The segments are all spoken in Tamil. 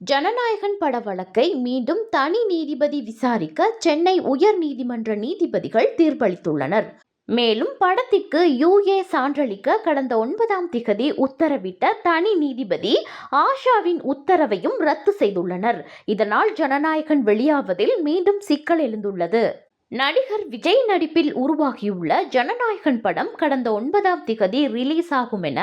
ஜனநாயகன் பட வழக்கை மீண்டும் தனி நீதிபதி விசாரிக்க சென்னை உயர் நீதிமன்ற நீதிபதிகள் தீர்ப்பளித்துள்ளனர். மேலும் படத்திற்கு யுஏ சான்றளிக்க கடந்த ஒன்பதாம் திகதி உத்தரவிட்ட தனி நீதிபதி ஆஷாவின் உத்தரவையும் ரத்து செய்துள்ளனர். இதனால் ஜனநாயகன் வெளியாவதில் மீண்டும் சிக்கல் எழுந்துள்ளது. நடிகர் விஜய் நடிப்பில் உருவாகியுள்ள ஜனநாயகன் படம் கடந்த ஒன்பதாம் திகதி ரிலீஸ் ஆகும் என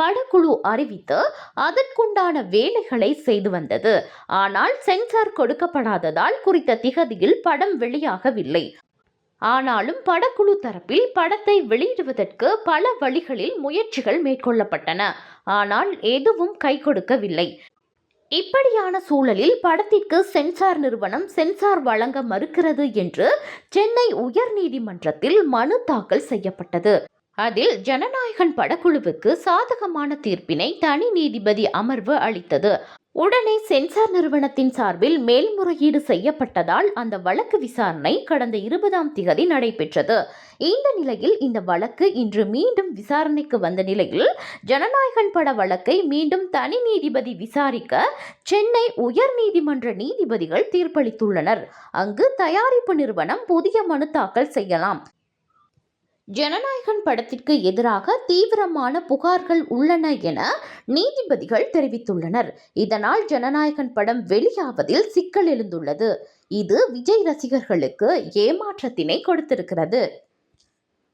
படக்குழு அறிவித்து அதற்குண்டான வேலைகளை செய்து வந்தது. ஆனால் சென்சார் கொடுக்கப்படாததால் குறித்த திகதியில் படம் வெளியாகவில்லை. ஆனாலும் படக்குழு தரப்பில் படத்தை வெளியிடுவதற்கு பல வழிகளில் முயற்சிகள் மேற்கொள்ளப்பட்டன. ஆனால் எதுவும் கை கொடுக்கவில்லை. இப்படியான சூழலில் படத்திற்கு சென்சார் நிறுவனம் சென்சார் வழங்க மறுக்கிறது என்று சென்னை உயர்நீதிமன்றத்தில் மனு தாக்கல் செய்யப்பட்டது. அதில் ஜனநாயகன் படக்குழுவுக்கு சாதகமான தீர்ப்பினை தனி நீதிபதி அமர்வு அளித்தது. உடனே சென்சார் நிறுவனத்தின் சார்பில் மேல்முறையீடு செய்யப்பட்டதால் அந்த வழக்கு விசாரணை கடந்த இருபதாம் திகதி நடைபெற்றது. இந்த நிலையில் இந்த வழக்கு இன்று மீண்டும் விசாரணைக்கு வந்த நிலையில் ஜனநாயகன் பட வழக்கை மீண்டும் தனி நீதிபதி விசாரிக்க சென்னை உயர்நீதிமன்ற நீதிபதிகள் தீர்ப்பளித்துள்ளனர். அங்கு தயாரிப்பு நிறுவனம் புதிய மனு தாக்கல் செய்யலாம். ஜனநாயகன் படத்திற்கு எதிராக தீவிரமான புகார்கள் உள்ளன என நீதிபதிகள் தெரிவித்துள்ளனர். இதனால் ஜனநாயகன் படம் வெளியாவதில் சிக்கல் எழுந்துள்ளது. இது விஜய் ரசிகர்களுக்கு ஏமாற்றத்தினை கொடுத்திருக்கிறது.